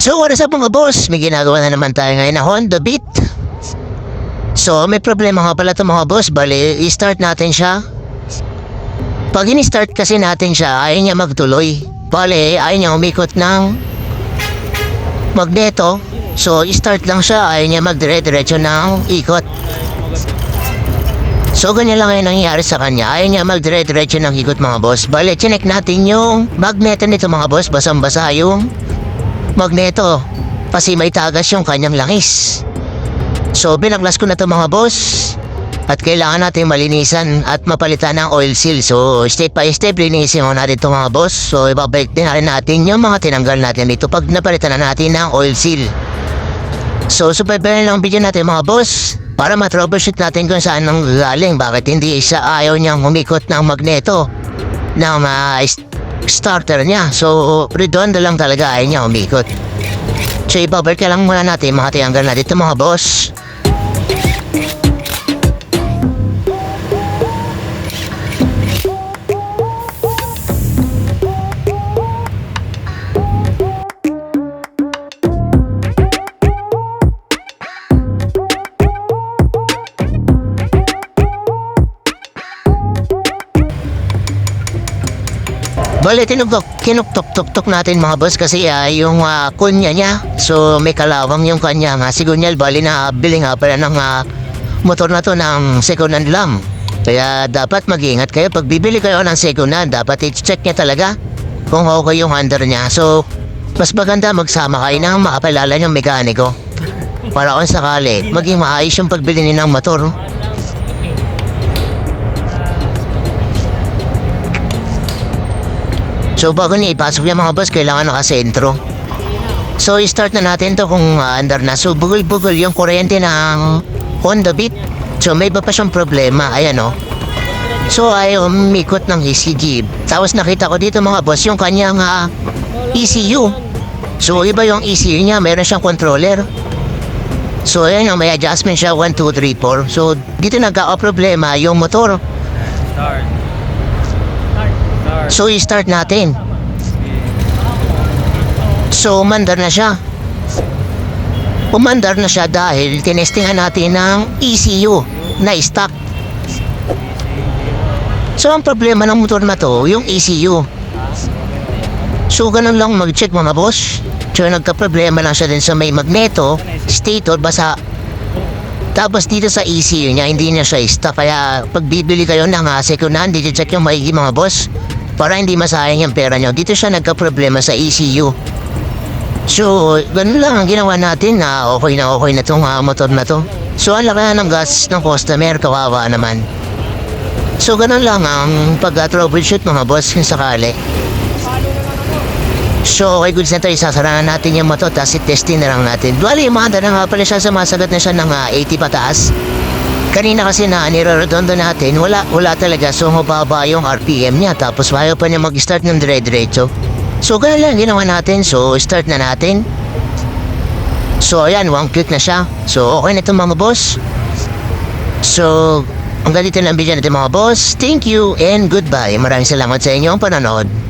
So what is up mga boss? May ginagawa na naman tayo ngayon na Honda Beat. So may problema nga pala ito mga boss. Bali, i-start natin siya. Pag in-start kasi natin siya, ayaw niya magtuloy. Bali, ayaw niya umikot ng magneto. So i-start lang siya, ayaw niya magdire-diretso ng ikot. So ganyan lang yung nangyayari sa kanya. Ayaw niya magdire-diretso ng ikot mga boss. Bali, chinek natin yung magneto nito mga boss. Basang-basa yung magneto. Kasi may tagas yung kanyang langis. So binaglas ko na to mga boss. At kailangan natin malinisan at mapalitan ng oil seal. So step by step linisin mo natin to mga boss. So ibabalik din natin natin yung mga tinanggal natin dito pag napalitan na natin ng oil seal. So subaybayan lang ang video natin mga boss para matroubleshoot natin kung saan nang galing. Bakit hindi siya ayaw niyang humikot ng magneto ah, s- starter niya. So redondo lang talaga ayaw niya humikot. So ibabalik lang muna natin mga tinanggal natin ito mga boss. Bale, tinugtok, kinuktok-tok-tok natin mga boss kasi ah, yung ah, kunya niya. So may kalawang yung kanya nga. Sigunyal, bali na bili nga pala ng ah, motor na to ng second hand lang. Kaya dapat mag-ingat kayo. Pag bibili kayo ng second hand, dapat i-check niya talaga kung okay yung under niya. So, mas maganda magsama kayo ng makapalala yung mekaniko. Para kung sakali, maging maayos yung pagbili niyo ng motor. So bago niya ipasok yung mga boss, kailangan nakasentro. So i-start na natin to kung uh, under na. So bugol-bugol yung kuryente ng Honda Beat. So may iba pa siyang problema, ayan o. So ay umikot ng ECG. Tapos nakita ko dito mga boss yung kanyang ah, ECU. So iba yung ECU niya, meron siyang controller. So ayan yung may adjustment siya 1, 2, 3, 4. So dito nagka-problema yung motor. Start. So i-start natin. So umandar na siya. Umandar na siya dahil tinestingan natin ng ECU na stock. So ang problema ng motor na to, yung ECU. So ganun lang mag-check mga boss. So nagka-problema lang siya din sa may magneto, stator, basa. Tapos dito sa ECU niya, hindi niya siya stock. Kaya pag bibili kayo ng uh, second hand, dito check yung maigi mga boss. Para hindi masayang yung pera nyo. Dito siya nagka-problema sa ECU. So, ganun lang ang ginawa natin na okay na okay na tong ah, motor na to. So, ang laki ng gas ng customer, kawawa naman. So, ganun lang ang pag-troubleshoot mga boss kung sakali. So, okay, goods na tayo. Isasara na natin yung motor, tapos i-testing na lang natin. Bali, umanda na nga pala siya, sumasagot na siya ng ah, 80 pataas. Kanina kasi na nireredondo natin, wala, wala talaga. So, mababa yung RPM niya. Tapos, ayaw pa niya mag-start ng dire-diretso. So, ganun lang ginawa natin. So, start na natin. So, ayan, one click na siya. So, okay na ito mga boss. So, ang ganito lang ang video natin mga boss. Thank you and goodbye. Maraming salamat sa inyong panonood.